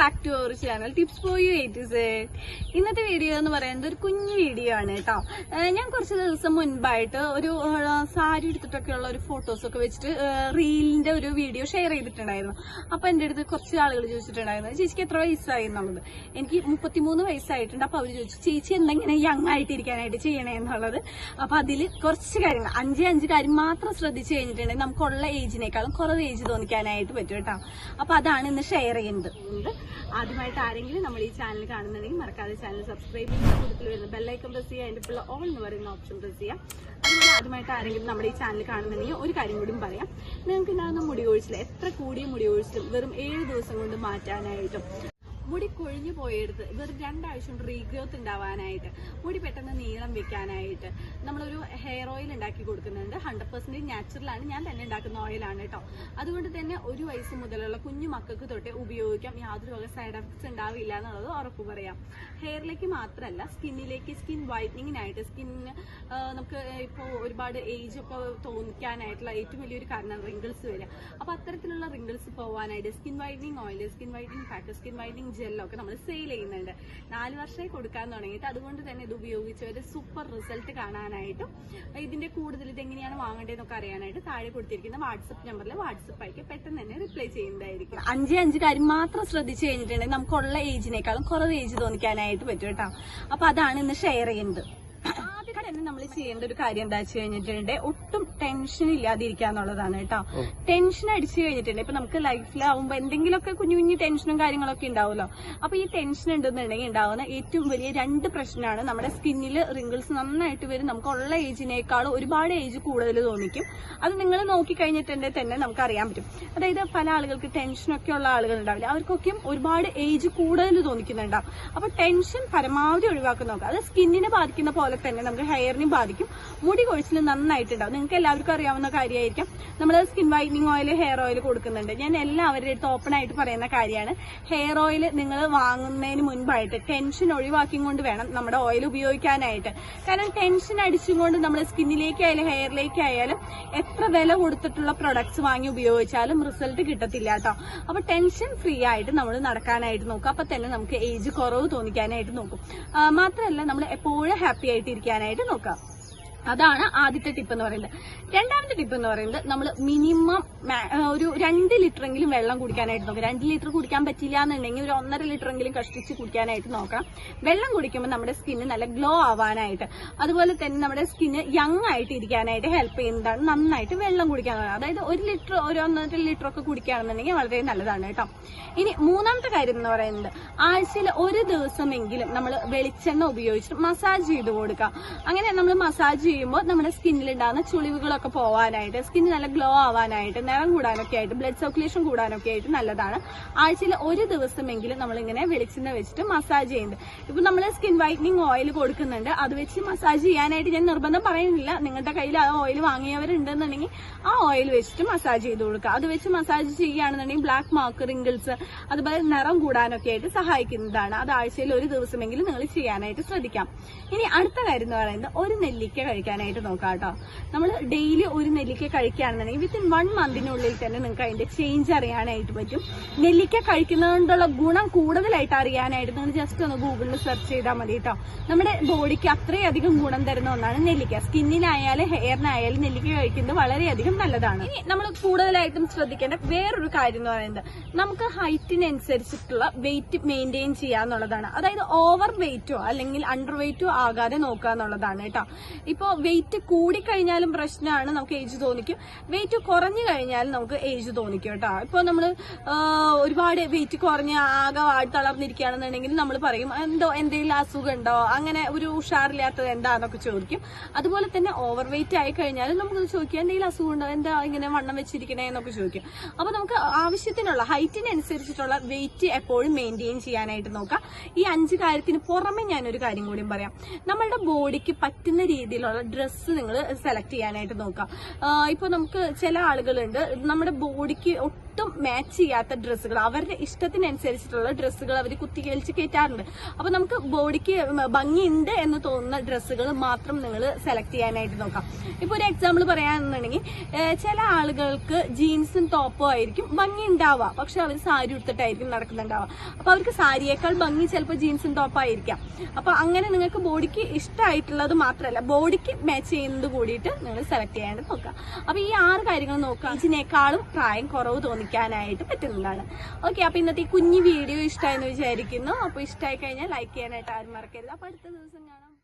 Back to our channel tips for you eight ഇന്നത്തെ video എന്ന് പറയുന്നത് ഒരു കുഞ്ഞു വീഡിയോ ആണ് കേട്ടോ. ഞാൻ കുറച്ച് ദിവസം മുൻപായിട്ട് ഒരു സാരി എടുത്തിട്ടൊക്കെയുള്ള ഒരു ഫോട്ടോസ് ഒക്കെ വെച്ചിട്ട് റീലിന്റെ ഒരു വീഡിയോ ഷെയർ ചെയ്തിട്ടുണ്ടായിരുന്നു. അപ്പൊ എന്റെ അടുത്ത് കുറച്ച് ആളുകൾ ചോദിച്ചിട്ടുണ്ടായിരുന്നു ചേച്ചിക്ക് എത്ര വയസ്സായി എന്നുള്ളത്? എനിക്ക് മുപ്പത്തിമൂന്ന് വയസ്സായിട്ടുണ്ട്. അപ്പൊ അവർ ചോദിച്ചു ചേച്ചി എന്തെങ്കിലും യങ് ആയിട്ടിരിക്കാനായിട്ട് ചെയ്യണേ എന്നുള്ളത്? അപ്പൊ അതിൽ കുറച്ച് കാര്യങ്ങൾ അഞ്ച് അഞ്ച് കാര്യം മാത്രം ശ്രദ്ധിച്ചു കഴിഞ്ഞിട്ടുണ്ടെങ്കിൽ നമുക്കുള്ള ഏജിനേക്കാളും കുറവ് ഏജ് തോന്നിക്കാനായിട്ട് പറ്റും കേട്ടോ. അപ്പൊ അതാണ് ഇന്ന് ഷെയർ ചെയ്യുന്നത്. ആദ്യമായിട്ട് ആരെങ്കിലും നമ്മൾ ഈ ചാനൽ കാണുന്നുണ്ടെങ്കിൽ മറക്കാതെ ചാനൽ സബ്സ്ക്രൈബ് ചെയ്യുക കൂടുതൽ വരുന്ന ബെല്ലൈക്കൺ പ്രസ് ചെയ്യുക അതിന്റെ ഇപ്പോൾ ഓൾ എന്ന് പറയുന്ന ഓപ്ഷൻ പ്രസ് ചെയ്യുക. അതുപോലെ ആദ്യമായിട്ട് ആരെങ്കിലും നമ്മുടെ ഈ ചാനൽ കാണുന്നുണ്ടെങ്കിൽ ഒരു കാര്യം കൂടി പറയാം. നിങ്ങൾക്ക് ഉണ്ടാകുന്ന മുടി കൊഴിച്ചിൽ എത്ര കൂടിയ മുടി കൊഴിച്ചിലും വെറും ഏഴ് ദിവസം കൊണ്ട് മാറ്റാനായിട്ടും മുടി കൊഴിഞ്ഞു പോയെടുത്ത് വെറും രണ്ടാഴ്ച കൊണ്ട് റീഗ്രോത്ത് ഉണ്ടാവാനായിട്ട് മുടി പെട്ടെന്ന് നീളം വെക്കാനായിട്ട് നമ്മളൊരു ഹെയർ ഓയിൽ ഉണ്ടാക്കി കൊടുക്കുന്നുണ്ട്. ഹൺഡ്രഡ് പെർസെന്റേജ് നാച്ചുറലാണ് ഞാൻ തന്നെ ഉണ്ടാക്കുന്ന ഓയിലാണ് കേട്ടോ അതുകൊണ്ട് തന്നെ ഒരു വയസ്സ് മുതലുള്ള കുഞ്ഞു മക്കൾക്ക് തൊട്ടേ ഉപയോഗിക്കാം. യാതൊരു വക സൈഡ് എഫക്ട്സ് ഉണ്ടാവില്ല എന്നുള്ളത് ഉറപ്പ് പറയാം. ഹെയറിലേക്ക് മാത്രമല്ല സ്കിന്നിലേക്ക് സ്കിൻ വൈറ്റനിങ്ങിനായിട്ട് സ്കിന്നിന് നമുക്ക് ഇപ്പോൾ ഒരുപാട് ഏജ് ഒക്കെ തോന്നിക്കാനായിട്ടുള്ള ഏറ്റവും വലിയൊരു കാരണം റിങ്കിൾസ് വരിക. അപ്പോൾ അത്തരത്തിലുള്ള റിങ്കിൾസ് പോകാനായിട്ട് skin whitening oil skin whitening fat skin whitening ജെല്ലൊക്കെ നമ്മൾ സെയിൽ ചെയ്യുന്നുണ്ട്. നാല് വർഷമായി കൊടുക്കാൻ തുടങ്ങിയിട്ട് അതുകൊണ്ട് തന്നെ ഇത് ഉപയോഗിച്ച് ഒരു സൂപ്പർ റിസൾട്ട് കാണാനായിട്ടും ഇതിന്റെ കൂടുതൽ ഇത് എങ്ങനെയാണ് വാങ്ങേണ്ടതെന്നൊക്കെ അറിയാനായിട്ട് താഴെ കൊടുത്തിരിക്കുന്ന വാട്സപ്പ് നമ്പറിൽ വാട്സപ്പ് ആയിട്ട് പെട്ടെന്ന് തന്നെ റിപ്ലൈ ചെയ്യുന്നതായിരിക്കും. അഞ്ച് അഞ്ച് കാര്യം മാത്രം ശ്രദ്ധിച്ചു കഴിഞ്ഞിട്ടുണ്ടെങ്കിൽ നമുക്കുള്ള ഏജിനേക്കാളും കുറവ് ഏജ് തോന്നിക്കാനായിട്ട് പറ്റും കേട്ടോ. അപ്പൊ അതാണ് ഇന്ന് ഷെയർ ചെയ്യുന്നത്. ആദ്യം തന്നെ നമ്മൾ ചെയ്യേണ്ട ഒരു കാര്യം എന്താ വെച്ച് കഴിഞ്ഞിട്ടുണ്ടെങ്കിൽ ഒട്ടും ടെൻഷൻ ഇല്ലാതിരിക്കുക എന്നുള്ളതാണ് കേട്ടോ. ടെൻഷൻ അടിച്ചു കഴിഞ്ഞിട്ടുണ്ട് ഇപ്പൊ നമുക്ക് ലൈഫിലാവുമ്പോ എന്തെങ്കിലുമൊക്കെ കുഞ്ഞു കുഞ്ഞു ടെൻഷനും കാര്യങ്ങളൊക്കെ ഉണ്ടാവുമല്ലോ. അപ്പൊ ഈ ടെൻഷൻ ഉണ്ടെന്നുണ്ടെങ്കിൽ ഉണ്ടാവുന്ന ഏറ്റവും വലിയ രണ്ട് പ്രശ്നമാണ് നമ്മുടെ സ്കിന്നിൽ റിങ്കിൾസ് നന്നായിട്ട് വരും. നമുക്ക് ഉള്ള ഏജിനേക്കാളും ഒരുപാട് ഏജ് കൂടുതൽ തോന്നിക്കും. അത് നിങ്ങൾ നോക്കി കഴിഞ്ഞിട്ടുണ്ടെങ്കിൽ തന്നെ നമുക്ക് അറിയാൻ പറ്റും. അതായത് പല ആളുകൾക്ക് ടെൻഷനൊക്കെ ഉള്ള ആളുകൾ ഉണ്ടാവില്ല അവർക്കൊക്കെയും ഒരുപാട് ഏജ് കൂടുതൽ തോന്നിക്കുന്നുണ്ടാവും. അപ്പൊ ടെൻഷൻ പരമാവധി ഒഴിവാക്കി നോക്കുക. അത് സ്കിന്നിനെ ബാധിക്കുന്ന പോലെ തന്നെ നമുക്ക് ഹെയറിനെയും ബാധിക്കും. മുടി കൊഴിച്ചിൽ നന്നായിട്ടുണ്ടാവും. നിങ്ങൾക്ക് എല്ലാവർക്കും അറിയാവുന്ന കാര്യമായിരിക്കും. നമ്മൾ skin whitening oil hair oil കൊടുക്കുന്നുണ്ട്. ഞാൻ എല്ലാവരുടെ അടുത്ത് ഓപ്പൺ ആയിട്ട് പറയുന്ന കാര്യമാണ്. ഹെയർ ഓയിൽ നിങ്ങൾ വാങ്ങുന്നതിന് മുൻപായിട്ട് ടെൻഷൻ ഒഴിവാക്കി കൊണ്ട് വേണം നമ്മുടെ ഓയിൽ ഉപയോഗിക്കാനായിട്ട്. കാരണം ടെൻഷൻ അടിച്ചുകൊണ്ട് നമ്മൾ സ്കിന്നിലേക്കായാലും ഹെയറിലേക്കായാലും എത്ര വില കൊടുത്തിട്ടുള്ള പ്രൊഡക്ട്സ് വാങ്ങി ഉപയോഗിച്ചാലും റിസൾട്ട് കിട്ടത്തില്ല കേട്ടോ. അപ്പൊ ടെൻഷൻ ഫ്രീ ആയിട്ട് നമ്മൾ നടക്കാനായിട്ട് നോക്കും. അപ്പൊ തന്നെ നമുക്ക് ഏജ് കുറവ് തോന്നിക്കാനായിട്ട് നോക്കും. മാത്രമല്ല നമ്മൾ എപ്പോഴും ഹാപ്പി ആയിട്ട് ഇരിക്കാനായിട്ട് നോക്കാം. അതാണ് ആദ്യത്തെ ടിപ്പ് എന്ന് പറയുന്നത്. രണ്ടാമത്തെ ടിപ്പ് എന്ന് പറയുന്നത് നമ്മൾ മിനിമം ഒരു രണ്ട് ലിറ്ററെങ്കിലും വെള്ളം കുടിക്കാനായിട്ട് നോക്കാം. രണ്ട് ലിറ്റർ കുടിക്കാൻ പറ്റില്ല എന്നുണ്ടെങ്കിൽ ഒരു ഒന്നര ലിറ്ററെങ്കിലും കഷ്ടിച്ച് കുടിക്കാനായിട്ട് നോക്കാം. വെള്ളം കുടിക്കുമ്പോൾ നമ്മുടെ സ്കിന്ന് നല്ല ഗ്ലോ ആവാനായിട്ട് അതുപോലെ തന്നെ നമ്മുടെ സ്കിന്ന് യങ് ആയിട്ട് ഇരിക്കാനായിട്ട് ഹെൽപ്പ് ചെയ്യുന്നതാണ് നന്നായിട്ട് വെള്ളം കുടിക്കാൻ അതായത് ഒരു ലിറ്റർ ഒരു ഒന്നര ലിറ്റർ ഒക്കെ കുടിക്കുകയാണെന്നുണ്ടെങ്കിൽ വളരെ നല്ലതാണ് കേട്ടോ. ഇനി മൂന്നാമത്തെ കാര്യം എന്ന് പറയുന്നത് ആഴ്ചയിൽ ഒരു ദിവസമെങ്കിലും നമ്മൾ വെളിച്ചെണ്ണ ഉപയോഗിച്ചിട്ട് മസാജ് ചെയ്ത് കൊടുക്കാം അങ്ങനെ നമ്മൾ മസാജ് ചെയ്യുമ്പോൾ നമ്മുടെ സ്കിന്നിൽ ഉണ്ടാകുന്ന ചുളിവുകളൊക്കെ പോവാനായിട്ട് സ്കിൻ നല്ല ഗ്ലോ ആവാനായിട്ട് നിറം കൂടാനൊക്കെ ആയിട്ട് ബ്ലഡ് സർക്കുലേഷൻ കൂടാനൊക്കെ ആയിട്ട് നല്ലതാണ്. ആഴ്ചയിൽ ഒരു ദിവസമെങ്കിലും നമ്മളിങ്ങനെ വെളിച്ചെണ്ണ വെച്ചിട്ട് മസാജ് ചെയ്യുന്നുണ്ട്. ഇപ്പൊ നമ്മൾ സ്കിൻ വൈറ്റനിങ് ഓയിൽ കൊടുക്കുന്നുണ്ട്. അത് വെച്ച് മസാജ് ചെയ്യാനായിട്ട് ഞാൻ നിർബന്ധം പറയുന്നില്ല. നിങ്ങളുടെ കയ്യിൽ ആ ഓയിൽ വാങ്ങിയവരുണ്ടെന്നുണ്ടെങ്കിൽ ആ ഓയിൽ വെച്ചിട്ട് മസാജ് ചെയ്ത് കൊടുക്കുക. അത് വെച്ച് മസാജ് ചെയ്യുകയാണെന്നുണ്ടെങ്കിൽ ബ്ലാക്ക് മാർക്ക് റിങ്കിൾസ് അതുപോലെ നിറം കൂടാനൊക്കെ ആയിട്ട് സഹായിക്കുന്നതാണ്. അത് ആഴ്ചയിൽ ഒരു ദിവസമെങ്കിലും നിങ്ങൾ ചെയ്യാനായിട്ട് ശ്രദ്ധിക്കാം. ഇനി അടുത്ത കാര്യം എന്ന് പറയുന്നത് ഒരു നെല്ലിക്ക കഴിക്കാനായിട്ട് നോക്കാം കേട്ടോ നമ്മൾ ഡെയിലി ഒരു നെല്ലിക്ക കഴിക്കുകയാണെന്നുണ്ടെങ്കിൽ വിത്തിൻ വൺ മന്തിനുള്ളിൽ തന്നെ നിങ്ങൾക്ക് അതിന്റെ ചേഞ്ച് അറിയാനായിട്ട് പറ്റും. നെല്ലിക്ക കഴിക്കുന്നതുകൊണ്ടുള്ള ഗുണം കൂടുതലായിട്ട് അറിയാനായിട്ട് നിങ്ങൾ ജസ്റ്റ് ഒന്ന് ഗൂഗിളിൽ സെർച്ച് ചെയ്താൽ മതി കേട്ടോ നമ്മുടെ ബോഡിക്ക് അത്രയധികം ഗുണം തരുന്ന ഒന്നാണ് നെല്ലിക്ക. സ്കിന്നിനായാലും ഹെയറിനായാലും നെല്ലിക്ക കഴിക്കുന്നത് വളരെയധികം നല്ലതാണ്. ഇനി നമ്മൾ കൂടുതലായിട്ടും ശ്രദ്ധിക്കേണ്ട വേറൊരു കാര്യം എന്ന് പറയുന്നത് നമുക്ക് ഹൈറ്റിനനുസരിച്ചിട്ടുള്ള വെയിറ്റ് മെയിന്റെയിൻ ചെയ്യുക എന്നുള്ളതാണ് അതായത് ഓവർ വെയിറ്റോ അല്ലെങ്കിൽ അണ്ടർ വെയിറ്റോ ആകാതെ നോക്കുക എന്നുള്ളതാണ് കേട്ടോ ഇപ്പോൾ വെയിറ്റ് കൂടിക്കഴിഞ്ഞാലും പ്രശ്നമാണ് നമുക്ക് ഏജ് തോന്നിക്കും. വെയിറ്റ് കുറഞ്ഞു കഴിഞ്ഞാലും നമുക്ക് ഏജ് തോന്നിക്കും കേട്ടോ. ഇപ്പോൾ നമ്മൾ ഒരുപാട് വെയിറ്റ് കുറഞ്ഞ് ആകെ വാടി തളർന്നിരിക്കുകയാണെന്നുണ്ടെങ്കിൽ നമ്മൾ പറയും എന്തോ എന്തെങ്കിലും അസുഖം ഉണ്ടോ? അങ്ങനെ ഒരു ഉഷാറില്ലാത്തത് എന്താന്നൊക്കെ ചോദിക്കും. അതുപോലെ തന്നെ ഓവർ വെയിറ്റ് ആയി കഴിഞ്ഞാലും നമുക്ക് ചോദിക്കാം എന്തെങ്കിലും അസുഖം ഉണ്ടോ? എന്താ ഇങ്ങനെ വണ്ണം വെച്ചിരിക്കണേ? എന്നൊക്കെ ചോദിക്കും. അപ്പോൾ നമുക്ക് ആവശ്യത്തിനുള്ള ഹൈറ്റിനനുസരിച്ചിട്ടുള്ള വെയിറ്റ് എപ്പോഴും മെയിന്റെയിൻ ചെയ്യാനായിട്ട് നോക്കാം. ഈ അഞ്ച് കാര്യത്തിന് പുറമെ ഞാനൊരു കാര്യം കൂടിയും പറയാം. നമ്മളുടെ ബോഡിക്ക് പറ്റുന്ന രീതിയിലുള്ള ഡ്രസ്സ് നിങ്ങൾ സെലക്ട് ചെയ്യാനായിട്ട് നോക്കാം. ഇപ്പൊ നമുക്ക് ചില ആളുകളുണ്ട് നമ്മുടെ ബോഡിക്ക് ഒട്ടും മാച്ച് ചെയ്യാത്ത ഡ്രസ്സുകൾ അവരുടെ ഇഷ്ടത്തിനനുസരിച്ചിട്ടുള്ള ഡ്രസ്സുകൾ അവർ കുത്തി കുത്തിക്കേൽച്ച് കയറ്റാറുണ്ട്. അപ്പോൾ നമുക്ക് ബോഡിക്ക് ഭംഗിയുണ്ട് എന്ന് തോന്നുന്ന ഡ്രസ്സുകൾ മാത്രം നിങ്ങൾ സെലക്ട് ചെയ്യാനായിട്ട് നോക്കാം. ഇപ്പൊ ഒരു എക്സാമ്പിൾ പറയാന്നുണ്ടെങ്കിൽ ചില ആളുകൾക്ക് ജീൻസും ടോപ്പും ആയിരിക്കും ഭംഗി ഉണ്ടാവുക പക്ഷെ അവർ സാരി ഉടുത്തിട്ടായിരിക്കും നടക്കുന്നുണ്ടാവുക അപ്പോൾ അവർക്ക് സാരിയേക്കാൾ ഭംഗി ചിലപ്പോൾ ജീൻസും ടോപ്പായിരിക്കാം. അപ്പൊ അങ്ങനെ നിങ്ങൾക്ക് ബോഡിക്ക് ഇഷ്ടമായിട്ടുള്ളത് മാത്രമല്ല ബോഡിക്ക് മാച്ച് ചെയ്യുന്നത് കൂടിയിട്ട് നിങ്ങൾ സെലക്ട് ചെയ്യാനായിട്ട് നോക്കുക. അപ്പൊ ഈ ആറ് കാര്യങ്ങൾ നോക്കുക. ഇതിനേക്കാളും പ്രായം കുറവ് തോന്നിക്കാനായിട്ട് പറ്റുന്നതാണ്. ഓക്കെ അപ്പൊ ഇന്നത്തെ ഈ കുഞ്ഞു വീഡിയോ ഇഷ്ടമായെന്ന് വിചാരിക്കുന്നു. അപ്പൊ ഇഷ്ടമായി കഴിഞ്ഞാൽ ലൈക്ക് ചെയ്യാനായിട്ട് ആരും മറക്കരുത്. അപ്പൊ അടുത്ത ദിവസം കാണാം.